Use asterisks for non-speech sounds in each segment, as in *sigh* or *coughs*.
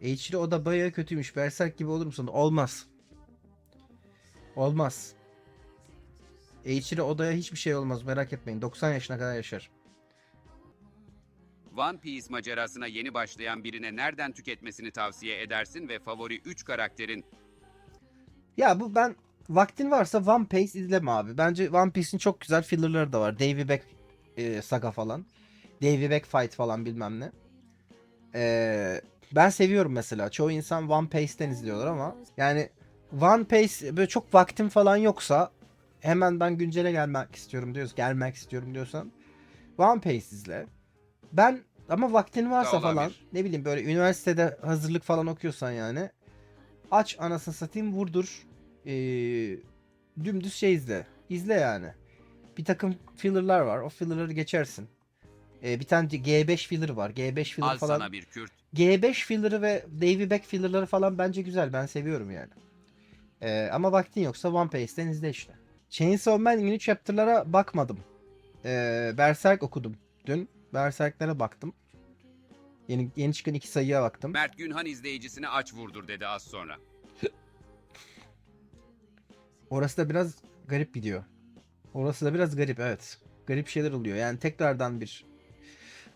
HD o da bayağı kötüymüş. Berserk gibi olur musun? Olmaz. Olmaz. HD odaya hiçbir şey olmaz merak etmeyin. 90 yaşına kadar yaşar. One Piece macerasına yeni başlayan birine nereden tüketmesini tavsiye edersin ve favori 3 karakterin Ya bu ben vaktin varsa One Piece izleme abi. Bence One Piece'in çok güzel fillerları da var. Davy Back e, saga falan. Davy Back fight falan bilmem ne. Ee, ben seviyorum mesela. Çoğu insan One Piece'ten izliyorlar ama yani One Piece böyle çok vaktim falan yoksa hemen ben güncele gelmek istiyorum diyoruz. Gelmek istiyorum diyorsan One Piece izle. Ben ama vaktin varsa falan ne bileyim böyle üniversitede hazırlık falan okuyorsan yani aç anasını satayım vurdur ee, dümdüz şey izle. İzle yani. Bir takım filler'lar var. O filler'ları geçersin. Ee, bir tane G5 filler var. G5 filler al falan. sana bir Kürt. G5 filler'ı ve Davy Back filler'ları falan bence güzel. Ben seviyorum yani. Ee, ama vaktin yoksa One Piece'ten izle işte. Chainsaw Man yeni chapter'lara bakmadım. Ee, Berserk okudum dün. Berserk'lere baktım. Yeni, yeni çıkan iki sayıya baktım. Mert Günhan izleyicisine aç vurdur dedi az sonra. *laughs* Orası da biraz garip gidiyor. Orası da biraz garip evet. Garip şeyler oluyor. Yani tekrardan bir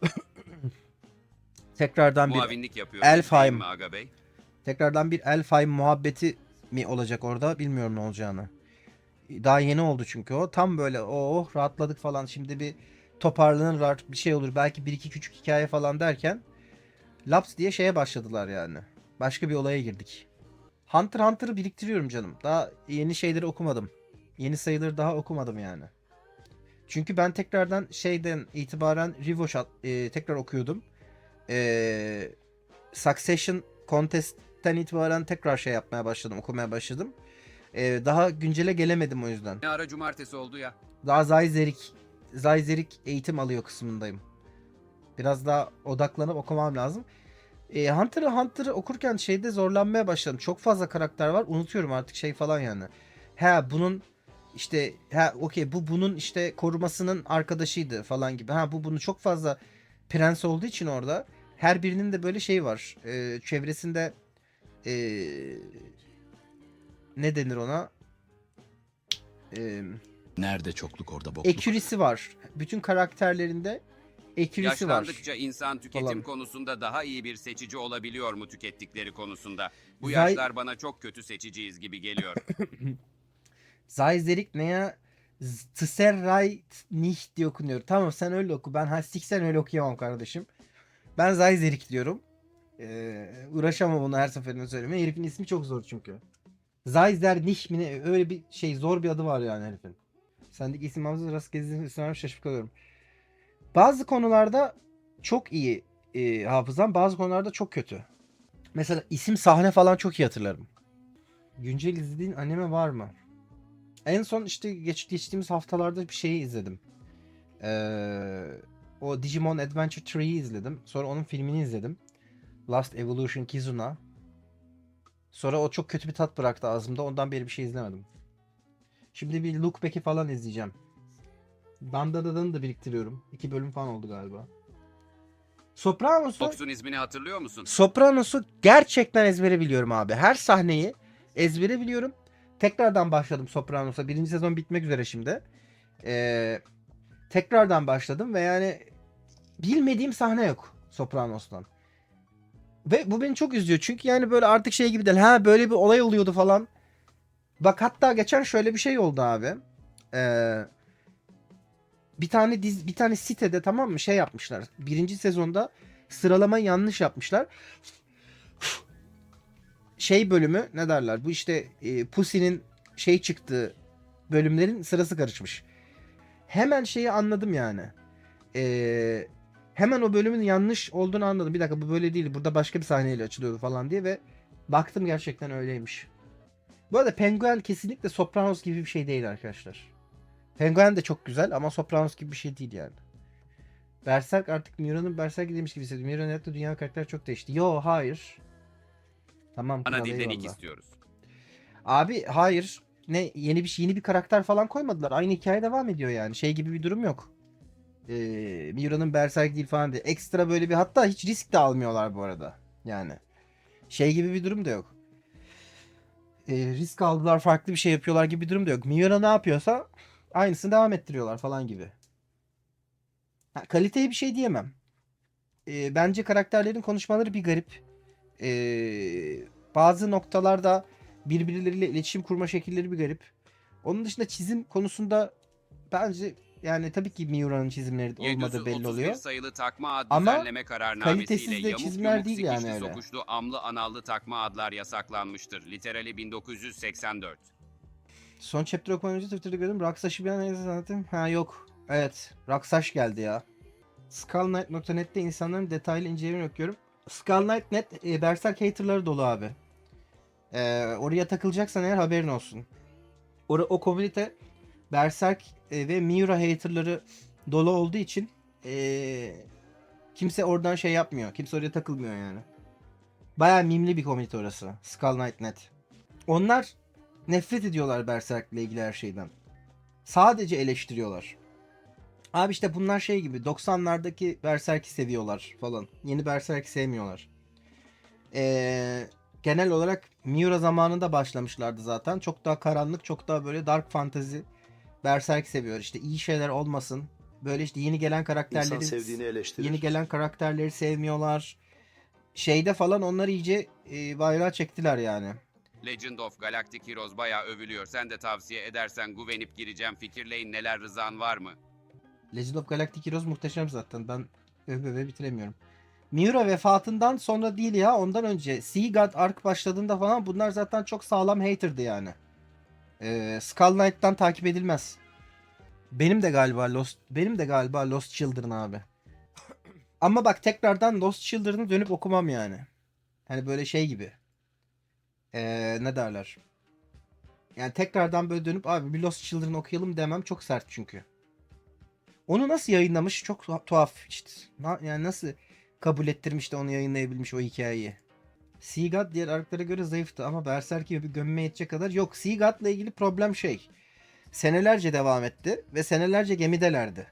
*coughs* tekrardan bir Muavinlik yapıyor. Elfheim. değil mi Aga Bey? tekrardan bir Elfheim muhabbeti mi olacak orada bilmiyorum ne olacağını. Daha yeni oldu çünkü o. Tam böyle oh rahatladık falan. Şimdi bir toparlanır bir şey olur. Belki bir iki küçük hikaye falan derken Laps diye şeye başladılar yani. Başka bir olaya girdik. Hunter Hunter'ı biriktiriyorum canım. Daha yeni şeyleri okumadım. Yeni sayıları daha okumadım yani. Çünkü ben tekrardan şeyden itibaren at- e, tekrar okuyordum. E, Succession Contest'ten itibaren tekrar şey yapmaya başladım, okumaya başladım. E, daha güncele gelemedim o yüzden. Ne ara cumartesi oldu ya. Daha Zayzerik, Zayzerik eğitim alıyor kısmındayım. Biraz daha odaklanıp okumam lazım. E, Hunter'ı Hunter'ı okurken şeyde zorlanmaya başladım. Çok fazla karakter var. Unutuyorum artık şey falan yani. Ha bunun işte ha okey bu bunun işte korumasının arkadaşıydı falan gibi. Ha bu bunu çok fazla prens olduğu için orada her birinin de böyle şey var. E, çevresinde e, ne denir ona? Eee Nerede çokluk orada bokluk. Ekürisi var. Bütün karakterlerinde ekürisi var. Yaşlandıkça insan tüketim Falan. konusunda daha iyi bir seçici olabiliyor mu tükettikleri konusunda? Bu Zay- yaşlar bana çok kötü seçiciyiz gibi geliyor. *laughs* Zayzerik Tserray nicht diye okunuyor. Tamam sen öyle oku. Ben Hastik sen öyle okuyamam kardeşim. Ben Zayzerik diyorum. Ee, uğraşamam bunu her seferinde söylemeye. Herifin ismi çok zor çünkü. Zayzer nicht mi ne? Öyle bir şey zor bir adı var yani herifin. Sendeki isim hamzası rast gezdiğini ısrarım şaşıp kalıyorum. Bazı konularda çok iyi e, hafızam. Bazı konularda çok kötü. Mesela isim sahne falan çok iyi hatırlarım. Güncel izlediğin anime var mı? En son işte geç, geçtiğimiz haftalarda bir şeyi izledim. Ee, o Digimon Adventure 3'yi izledim. Sonra onun filmini izledim. Last Evolution Kizuna. Sonra o çok kötü bir tat bıraktı ağzımda. Ondan beri bir şey izlemedim. Şimdi bir Look Back'i falan izleyeceğim. Dandada'dan da biriktiriyorum. İki bölüm falan oldu galiba. Sopranos'u Fox'un ismini hatırlıyor musun? Sopranos'u gerçekten ezbere biliyorum abi. Her sahneyi ezbere biliyorum. Tekrardan başladım Sopranos'a. Birinci sezon bitmek üzere şimdi. Ee, tekrardan başladım ve yani bilmediğim sahne yok Sopranos'tan. Ve bu beni çok üzüyor. Çünkü yani böyle artık şey gibi değil. Ha böyle bir olay oluyordu falan. Bak hatta geçen şöyle bir şey oldu abi. Ee, bir tane diz, bir tane sitede tamam mı şey yapmışlar. Birinci sezonda sıralama yanlış yapmışlar. Şey bölümü ne derler? Bu işte e, Pussy'nin şey çıktığı bölümlerin sırası karışmış. Hemen şeyi anladım yani. E, hemen o bölümün yanlış olduğunu anladım. Bir dakika bu böyle değil. Burada başka bir sahneyle açılıyordu falan diye ve baktım gerçekten öyleymiş. Bu arada Penguin kesinlikle Sopranos gibi bir şey değil arkadaşlar. Penguin de çok güzel ama Sopranos gibi bir şey değil yani. Berserk artık Miro'nun Berserk demiş gibi hissediyorum. Miro'nun hayatta dünya karakter çok değişti. Yo hayır. Tamam Ana dilden ilk istiyoruz. Abi hayır. Ne yeni bir şey yeni bir karakter falan koymadılar. Aynı hikaye devam ediyor yani. Şey gibi bir durum yok. Ee, Miro'nun Berserk değil falan diye. Ekstra böyle bir hatta hiç risk de almıyorlar bu arada. Yani. Şey gibi bir durum da yok. E, risk aldılar farklı bir şey yapıyorlar gibi bir durum da yok. Miura ne yapıyorsa aynısını devam ettiriyorlar falan gibi. Ha, kaliteye bir şey diyemem. E, bence karakterlerin konuşmaları bir garip. E, bazı noktalarda birbirleriyle iletişim kurma şekilleri bir garip. Onun dışında çizim konusunda bence yani tabii ki Miura'nın çizimleri olmadığı belli 731 oluyor. sayılı takma ad Ama düzenleme kalitesiz kararnamesiyle de yamuk çizimler yumuk değil sikişli yani öyle. sokuşlu amlı anallı takma adlar yasaklanmıştır. Literali 1984. Son chapter okumadan önce Twitter'da gördüm. Raksaş'ı bir an anlatayım. Ha yok. Evet. Raksaş geldi ya. Skullknight.net'te insanların detaylı incelemeni okuyorum. Skullknight.net e, Berserk haterları dolu abi. E, oraya takılacaksan eğer haberin olsun. Or o komünite Berserk e, ve Miura haterları dolu olduğu için e, kimse oradan şey yapmıyor. Kimse oraya takılmıyor yani. Baya mimli bir komünite orası. Skullknight.net. Onlar nefret ediyorlar Berserk'le ilgili her şeyden. Sadece eleştiriyorlar. Abi işte bunlar şey gibi 90'lardaki Berserk'i seviyorlar falan. Yeni Berserk'i sevmiyorlar. Ee, genel olarak Miura zamanında başlamışlardı zaten. Çok daha karanlık, çok daha böyle dark fantasy Berserk seviyor. İşte iyi şeyler olmasın. Böyle işte yeni gelen İnsan karakterleri sevdiğini eleştirir. yeni gelen karakterleri sevmiyorlar. Şeyde falan onları iyice e, bayrağı çektiler yani. Legend of Galactic Heroes bayağı övülüyor. Sen de tavsiye edersen güvenip gireceğim. Fikirleyin neler rızan var mı? Legend of Galactic Heroes muhteşem zaten. Ben öve öve bitiremiyorum. Miura vefatından sonra değil ya ondan önce Sea God Ark başladığında falan bunlar zaten çok sağlam haterdı yani. Ee, Skull Knight'tan takip edilmez. Benim de galiba Lost benim de galiba Lost Children abi. Ama bak tekrardan Lost Children'ı dönüp okumam yani. Hani böyle şey gibi. Ee, ne derler? Yani tekrardan böyle dönüp abi bir Lost Children okuyalım demem çok sert çünkü. Onu nasıl yayınlamış çok tuha- tuhaf işte. Yani nasıl kabul ettirmiş de onu yayınlayabilmiş o hikayeyi. Seagad diğer arkalara göre zayıftı ama Berserk gibi bir gömme yetecek kadar yok. Seagad'la ilgili problem şey. Senelerce devam etti ve senelerce gemidelerdi.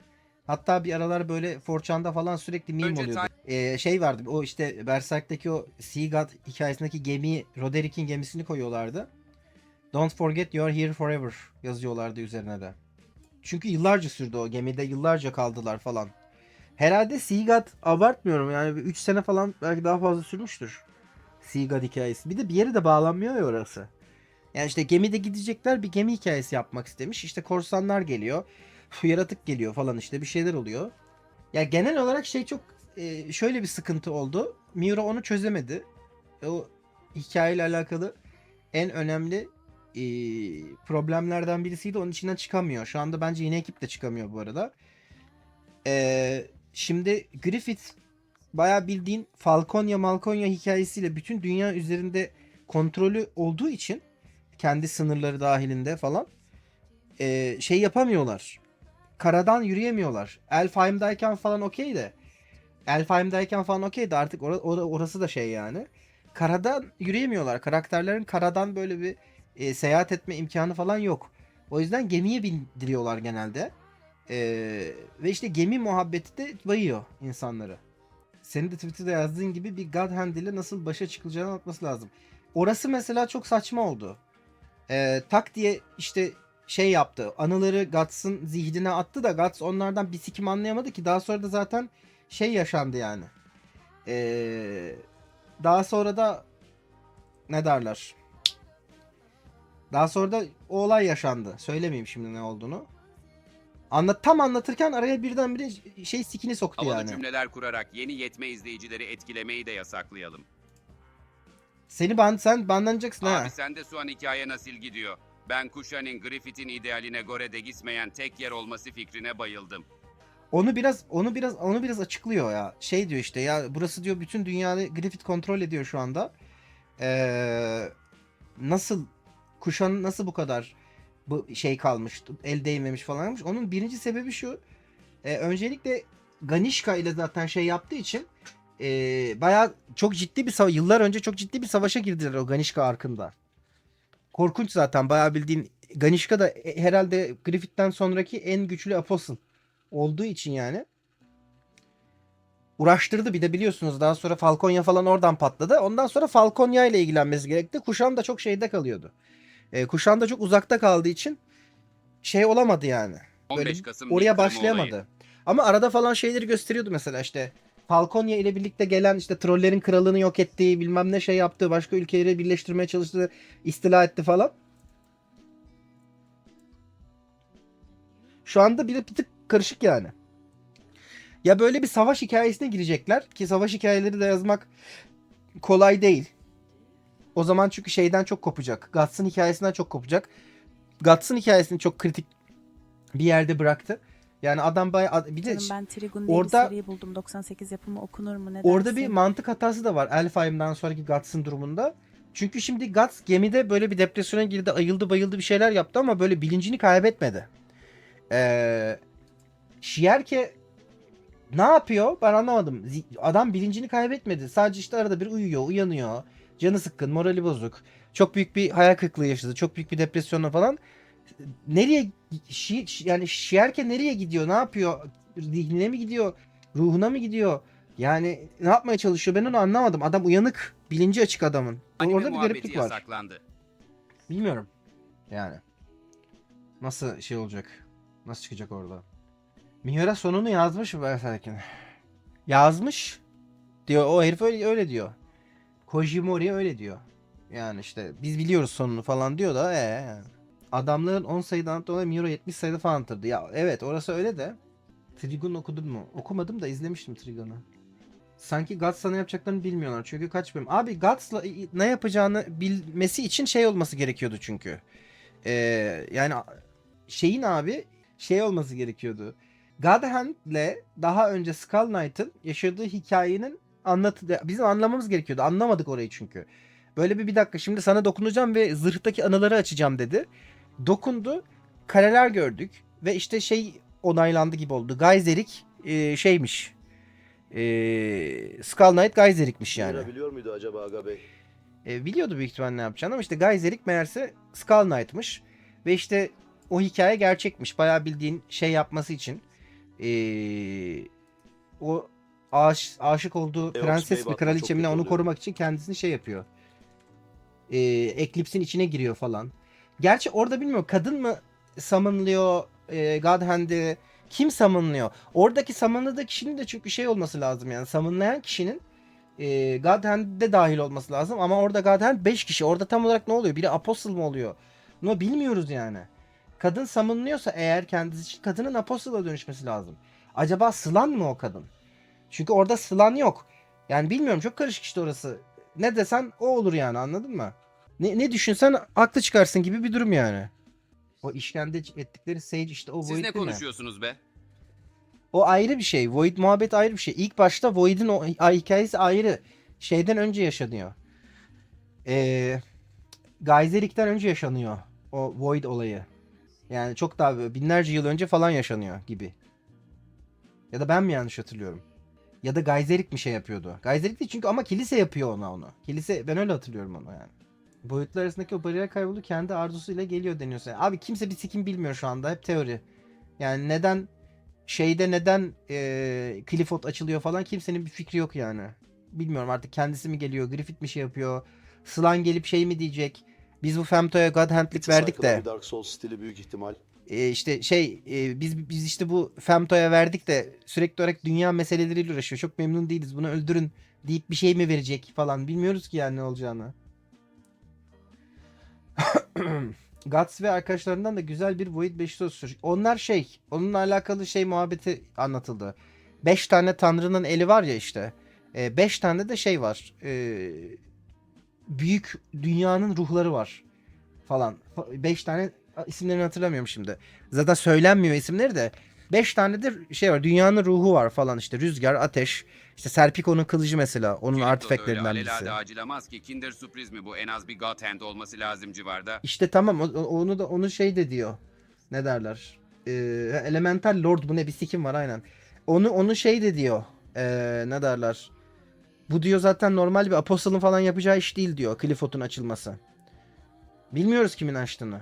Hatta bir aralar böyle 4chan'da falan sürekli meme Önce oluyordu. Ee, şey vardı o işte Berserk'teki o Seagad hikayesindeki gemiyi Roderick'in gemisini koyuyorlardı. Don't forget you're here forever yazıyorlardı üzerine de. Çünkü yıllarca sürdü o gemide yıllarca kaldılar falan. Herhalde Seagad abartmıyorum yani 3 sene falan belki daha fazla sürmüştür. Seagad hikayesi. Bir de bir yere de bağlanmıyor ya orası. Yani işte gemide gidecekler bir gemi hikayesi yapmak istemiş. İşte korsanlar geliyor. *laughs* Yaratık geliyor falan işte bir şeyler oluyor. Ya genel olarak şey çok e, şöyle bir sıkıntı oldu. Miura onu çözemedi. O hikayeyle alakalı en önemli e, problemlerden birisiydi. Onun içinden çıkamıyor. Şu anda bence yine ekip de çıkamıyor bu arada. E, şimdi Griffith bayağı bildiğin Falconia Malconia hikayesiyle bütün dünya üzerinde kontrolü olduğu için kendi sınırları dahilinde falan e, şey yapamıyorlar. Karadan yürüyemiyorlar. Elfheim'dayken falan okey de Elfheim'dayken falan okey de artık ora- ora- orası da şey yani. Karadan yürüyemiyorlar. Karakterlerin karadan böyle bir e, seyahat etme imkanı falan yok. O yüzden gemiye bindiriyorlar genelde. E, ve işte gemi muhabbeti de bayıyor insanları. Senin de Twitter'da yazdığın gibi bir God Hand ile nasıl başa çıkılacağını anlatması lazım. Orası mesela çok saçma oldu. E, tak diye işte şey yaptı. Anıları Guts'ın zihnine attı da Guts onlardan bir sikim anlayamadı ki. Daha sonra da zaten şey yaşandı yani. Ee, daha sonra da ne derler? Daha sonra da o olay yaşandı. Söylemeyeyim şimdi ne olduğunu. Anlat tam anlatırken araya birdenbire şey sikini soktu Havalı yani. cümleler kurarak yeni yetme izleyicileri etkilemeyi de yasaklayalım. Seni ban sen banlanacaksın ha. Abi sende şu an hikaye nasıl gidiyor? Ben Kuşan'ın Griffith'in idealine göre de gitmeyen tek yer olması fikrine bayıldım. Onu biraz onu biraz onu biraz açıklıyor ya. Şey diyor işte ya burası diyor bütün dünyayı Griffith kontrol ediyor şu anda. Ee, nasıl kuşanın nasıl bu kadar bu şey kalmış, el değmemiş falan olmuş. Onun birinci sebebi şu. e, öncelikle Ganishka ile zaten şey yaptığı için e, bayağı çok ciddi bir sava- yıllar önce çok ciddi bir savaşa girdiler o Ganishka arkında. Korkunç zaten bayağı bildiğin Ganishka da e, herhalde Griffith'ten sonraki en güçlü apostle olduğu için yani. uğraştırdı bir de biliyorsunuz daha sonra Falconya falan oradan patladı. Ondan sonra Falconya ile ilgilenmesi gerekti. Kuşan da çok şeyde kalıyordu. E, Kuşan da çok uzakta kaldığı için şey olamadı yani. 15 Böyle Kasım oraya başlayamadı. olayı. Ama arada falan şeyleri gösteriyordu mesela işte Falconya ile birlikte gelen işte trollerin kralını yok ettiği bilmem ne şey yaptığı başka ülkeleri birleştirmeye çalıştı istila etti falan. Şu anda bir, bir tık karışık yani. Ya böyle bir savaş hikayesine girecekler ki savaş hikayeleri de yazmak kolay değil. O zaman çünkü şeyden çok kopacak. Guts'ın hikayesinden çok kopacak. Guts'ın hikayesini çok kritik bir yerde bıraktı. Yani adam bayağı bir de Canım ben Trigun diye orada- bir seriyi buldum. 98 yapımı okunur mu ne Orada bir mantık hatası da var Elfheim'den sonraki Guts'ın durumunda. Çünkü şimdi Guts gemide böyle bir depresyona girdi, ayıldı bayıldı bir şeyler yaptı ama böyle bilincini kaybetmedi. Ee, Şierke ne yapıyor? Ben anlamadım. Adam bilincini kaybetmedi. Sadece işte arada bir uyuyor, uyanıyor. Canı sıkkın, morali bozuk. Çok büyük bir hayal kırıklığı yaşadı. Çok büyük bir depresyonla falan. Nereye Şi, yani Şierke nereye gidiyor? Ne yapıyor? Zihnine mi gidiyor? Ruhuna mı gidiyor? Yani ne yapmaya çalışıyor ben onu anlamadım. Adam uyanık, bilinci açık adamın. Anime Orada bir gariplik var. yasaklandı. Bilmiyorum. Yani. Nasıl şey olacak? Nasıl çıkacak orada? Miura sonunu yazmış mı Berserk'in? Yazmış. Diyor o herif öyle, öyle diyor. Kojimori öyle diyor. Yani işte biz biliyoruz sonunu falan diyor da ee. Adamların 10 sayıdan dolayı Miura 70 sayıda falan atırdı. Ya evet orası öyle de. Trigun okudun mu? Okumadım da izlemiştim Trigun'u. Sanki Guts'la ne yapacaklarını bilmiyorlar. Çünkü kaç bölüm. Abi Guts'la ne yapacağını bilmesi için şey olması gerekiyordu çünkü. Ee, yani şeyin abi şey olması gerekiyordu. God Hand'le daha önce Skull Knight'ın yaşadığı hikayenin anlatı bizim anlamamız gerekiyordu. Anlamadık orayı çünkü. Böyle bir bir dakika şimdi sana dokunacağım ve zırhtaki anıları açacağım dedi. Dokundu. Kareler gördük ve işte şey onaylandı gibi oldu. Geyserik e, şeymiş. E, Skull Knight Geyserik'miş yani. Biliyor muydu acaba Aga Bey? E, biliyordu büyük ihtimalle ne yapacağını ama işte Geyserik meğerse Skull Knight'mış. Ve işte o hikaye gerçekmiş. Bayağı bildiğin şey yapması için. e, o aş, aşık olduğu Bey prenses mi batma kraliçe çok mi ne kötü onu oluyor. korumak için kendisini şey yapıyor. E, Eclipse'in içine giriyor falan. Gerçi orada bilmiyorum kadın mı summonlıyor e, God Hand'i kim summonlıyor? Oradaki summonladığı kişinin de çünkü şey olması lazım yani summonlayan kişinin e, God Hand'de dahil olması lazım ama orada God Hand 5 kişi. Orada tam olarak ne oluyor? Biri apostle mu oluyor? Bunu bilmiyoruz yani. Kadın summonlıyorsa eğer kendisi için kadının apostle'a dönüşmesi lazım. Acaba Slan mı o kadın? Çünkü orada Slan yok. Yani bilmiyorum çok karışık işte orası. Ne desen o olur yani anladın mı? Ne, ne düşünsen haklı çıkarsın gibi bir durum yani. O işkence ettikleri Sage işte o Siz Void ne değil mi? konuşuyorsunuz be? O ayrı bir şey. Void muhabbet ayrı bir şey. İlk başta Void'in o ay- hikayesi ayrı. Şeyden önce yaşanıyor. Ee, Geyserik'ten önce yaşanıyor. O Void olayı. Yani çok daha binlerce yıl önce falan yaşanıyor gibi. Ya da ben mi yanlış hatırlıyorum? Ya da Geyserik mi şey yapıyordu? Geyserik değil çünkü ama kilise yapıyor ona onu. Kilise ben öyle hatırlıyorum onu yani. Boyutlar arasındaki o bariyer kaybolu kendi arzusuyla geliyor deniyorsa. Abi kimse bir sikim bilmiyor şu anda. Hep teori. Yani neden şeyde neden e, Clifford açılıyor falan kimsenin bir fikri yok yani. Bilmiyorum artık kendisi mi geliyor, Griffith mi şey yapıyor. Slan gelip şey mi diyecek. Biz bu Femto'ya God Hand'lik verdik de Dark Souls stili büyük ihtimal. E, işte şey e, biz biz işte bu Femto'ya verdik de sürekli olarak dünya meseleleriyle uğraşıyor. Çok memnun değiliz. Bunu öldürün deyip bir şey mi verecek falan. Bilmiyoruz ki yani ne olacağını. *coughs* Guts ve arkadaşlarından da güzel bir Void 5 söz. Onlar şey, onunla alakalı şey muhabbeti anlatıldı. 5 tane tanrının eli var ya işte. 5 tane de şey var. E, büyük dünyanın ruhları var falan. 5 tane isimlerini hatırlamıyorum şimdi. Zaten söylenmiyor isimleri de. 5 tane de şey var. Dünyanın ruhu var falan işte. Rüzgar, ateş. İşte Serpiko'nun kılıcı mesela. Onun Kirito da artifactlerinden öyle birisi. acilemez ki Kinder Sürpriz mi bu? En az bir God Hand olması lazım civarda. İşte tamam o- onu da onu şey de diyor. Ne derler? Ee, Elemental Lord bu ne bir sikim var aynen. Onu onu şey de diyor. Ee, ne derler? Bu diyor zaten normal bir apostolun falan yapacağı iş değil diyor. Clifford'un açılması. Bilmiyoruz kimin açtığını.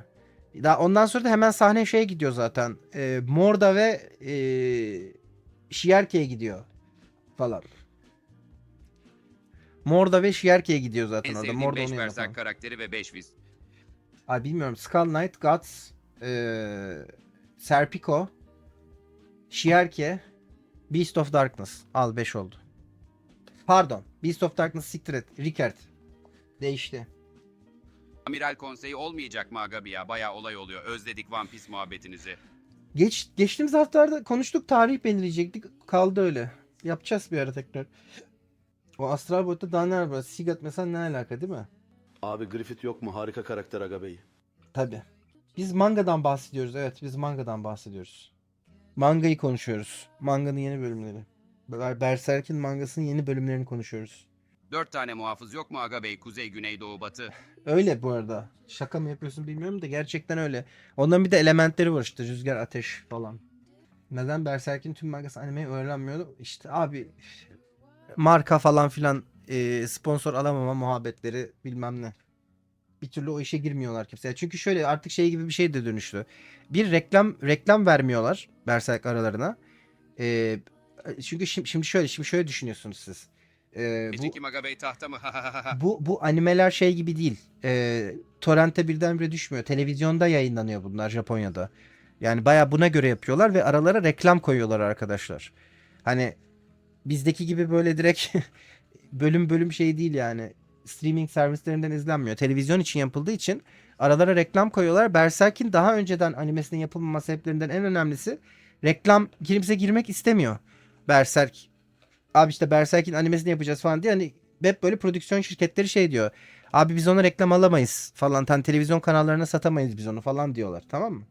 Daha ondan sonra da hemen sahne şeye gidiyor zaten. Ee, Morda ve ee, Şiyerke'ye gidiyor. falan. Morda ve Şierke'ye gidiyor zaten En orada. Morda 5 onun yanına Berserk karakteri ve 5 Viz. Ay bilmiyorum. Skull Knight, Guts, eee Serpico, Şierke, Beast of Darkness. Al 5 oldu. Pardon. Beast of Darkness siktir et. Rickard. Değişti. Amiral konseyi olmayacak mı aga bir ya? Bayağı olay oluyor. Özledik One Piece muhabbetinizi. Geç, geçtiğimiz haftalarda konuştuk tarih belirleyecektik. Kaldı öyle. Yapacağız bir ara tekrar. O Astral Boyut'ta daha neler var? Sigat mesela ne alaka değil mi? Abi Griffith yok mu? Harika karakter Aga Bey. Tabi. Biz mangadan bahsediyoruz. Evet biz mangadan bahsediyoruz. Mangayı konuşuyoruz. Manganın yeni bölümleri. Ber- Berserk'in mangasının yeni bölümlerini konuşuyoruz. 4 tane muhafız yok mu aga bey? Kuzey, güney, doğu, batı. Öyle bu arada. Şaka mı yapıyorsun bilmiyorum da gerçekten öyle. Onların bir de elementleri var işte. Rüzgar, ateş falan. Neden Berserk'in tüm mangası animeyi öğrenmiyordu? İşte abi marka falan filan e, sponsor alamama muhabbetleri bilmem ne. Bir türlü o işe girmiyorlar kimse. Çünkü şöyle artık şey gibi bir şey de dönüştü. Bir reklam reklam vermiyorlar Berserk aralarına. E, çünkü şimdi, şimdi şöyle şimdi şöyle düşünüyorsunuz siz. E, aga bey tahta mı? *laughs* bu bu animeler şey gibi değil. Ee, torrente birdenbire düşmüyor. Televizyonda yayınlanıyor bunlar Japonya'da. Yani baya buna göre yapıyorlar ve aralara reklam koyuyorlar arkadaşlar. Hani bizdeki gibi böyle direkt *laughs* bölüm bölüm şey değil yani. Streaming servislerinden izlenmiyor. Televizyon için yapıldığı için aralara reklam koyuyorlar. Berserk'in daha önceden animesinin yapılmama sebeplerinden en önemlisi reklam kimse girmek istemiyor. Berserk abi işte Berserk'in animesini yapacağız falan diye hani hep böyle prodüksiyon şirketleri şey diyor. Abi biz ona reklam alamayız falan. Hani televizyon kanallarına satamayız biz onu falan diyorlar. Tamam mı?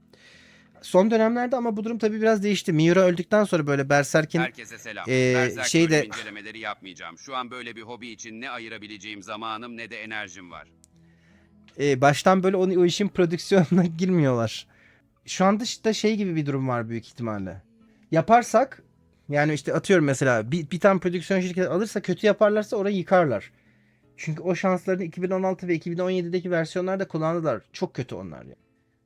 Son dönemlerde ama bu durum tabii biraz değişti. Miura öldükten sonra böyle Berserk'in Herkese selam. Ee, Berserk şeyde- bölüm incelemeleri yapmayacağım. Şu an böyle bir hobi için ne ayırabileceğim zamanım ne de enerjim var. e, baştan böyle onu, o işin prodüksiyonuna *laughs* girmiyorlar. Şu anda işte şey gibi bir durum var büyük ihtimalle. Yaparsak yani işte atıyorum mesela bir, bir tane prodüksiyon şirketi alırsa kötü yaparlarsa orayı yıkarlar. Çünkü o şanslarını 2016 ve 2017'deki versiyonlarda kullandılar. Çok kötü onlar ya.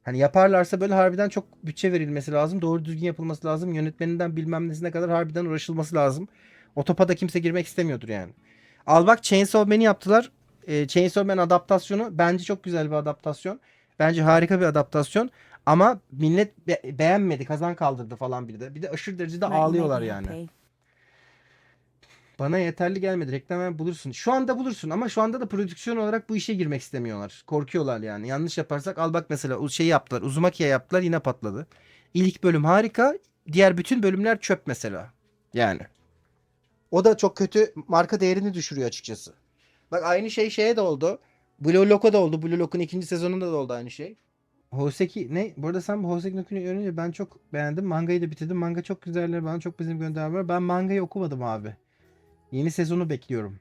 Hani yaparlarsa böyle harbiden çok bütçe verilmesi lazım. Doğru düzgün yapılması lazım. Yönetmeninden bilmem nesine kadar harbiden uğraşılması lazım. O topa da kimse girmek istemiyordur yani. Al bak Chainsaw Man'i yaptılar. E, Chainsaw Man adaptasyonu bence çok güzel bir adaptasyon. Bence harika bir adaptasyon. Ama millet be- beğenmedi, kazan kaldırdı falan bir de. Bir de aşırı derecede ağlıyorlar yani. Pay. Bana yeterli gelmedi. Reklam bulursun. Şu anda bulursun ama şu anda da prodüksiyon olarak bu işe girmek istemiyorlar. Korkuyorlar yani. Yanlış yaparsak al bak mesela o şey yaptılar. Uzumaki'ye yaptılar yine patladı. İlk bölüm harika. Diğer bütün bölümler çöp mesela. Yani. O da çok kötü marka değerini düşürüyor açıkçası. Bak aynı şey şeye de oldu. Blue Lock'a da oldu. Blue Lock'un ikinci sezonunda da oldu aynı şey. Hoseki ne? Burada sen bu Hoseki no Kuni öğrenince ben çok beğendim. Mangayı da bitirdim. Manga çok güzeller. Bana çok bizim gönderme var. Ben mangayı okumadım abi. Yeni sezonu bekliyorum.